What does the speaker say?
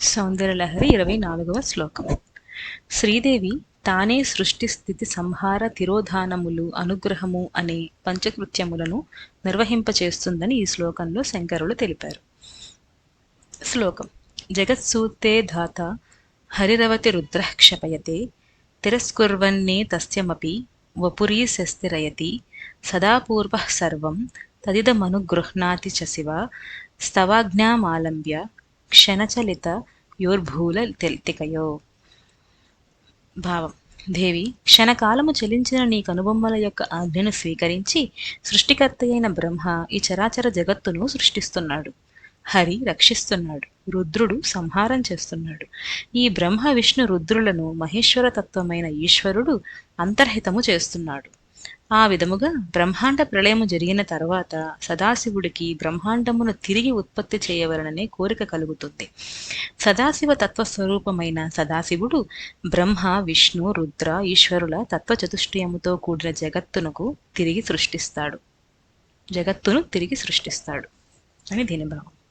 సౌందర్యలహరి ఇరవై నాలుగవ శ్లోకం. శ్రీదేవి తానే సృష్టి స్థితి సంహార తిరోధానములు అనుగ్రహము అనే పంచకృత్యములను నిర్వహింపచేస్తుందని ఈ శ్లోకంలో శంకరులు తెలిపారు. శ్లోకం. జగత్సూతే ధాత హరిరవతి రుద్ర క్షపయతే తిరస్కుర్వన్నే తస్యమపి వపురీశస్తిరయతి సదా పూర్వ సర్వం తదిదమనుగృహ్ణాతి చ శివ స్తవాజ్ఞామాలంబ్య క్షణచలిత యోర్భూల తెల్తికయో. భావం. దేవి క్షణకాలము చలించిన నీ కనుబొమ్మల యొక్క ఆజ్ఞను స్వీకరించి సృష్టికర్త అయిన బ్రహ్మ ఈ చరాచర జగత్తును సృష్టిస్తున్నాడు. హరి రక్షిస్తున్నాడు. రుద్రుడు సంహారం చేస్తున్నాడు. ఈ బ్రహ్మ విష్ణు రుద్రులను మహేశ్వర తత్వమైన ఈశ్వరుడు అంతర్హితము చేస్తున్నాడు. ఆ విధముగా బ్రహ్మాండ ప్రళయము జరిగిన తర్వాత సదాశివుడికి బ్రహ్మాండమును తిరిగి ఉత్పత్తి చేయవలననే కోరిక కలుగుతుంది. సదాశివ తత్వస్వరూపమైన సదాశివుడు బ్రహ్మ విష్ణు రుద్ర ఈశ్వరుల తత్వచతుష్టయముతో కూడిన జగత్తునకు తిరిగి సృష్టిస్తాడు. జగత్తును తిరిగి సృష్టిస్తాడు. అని దీని భావం.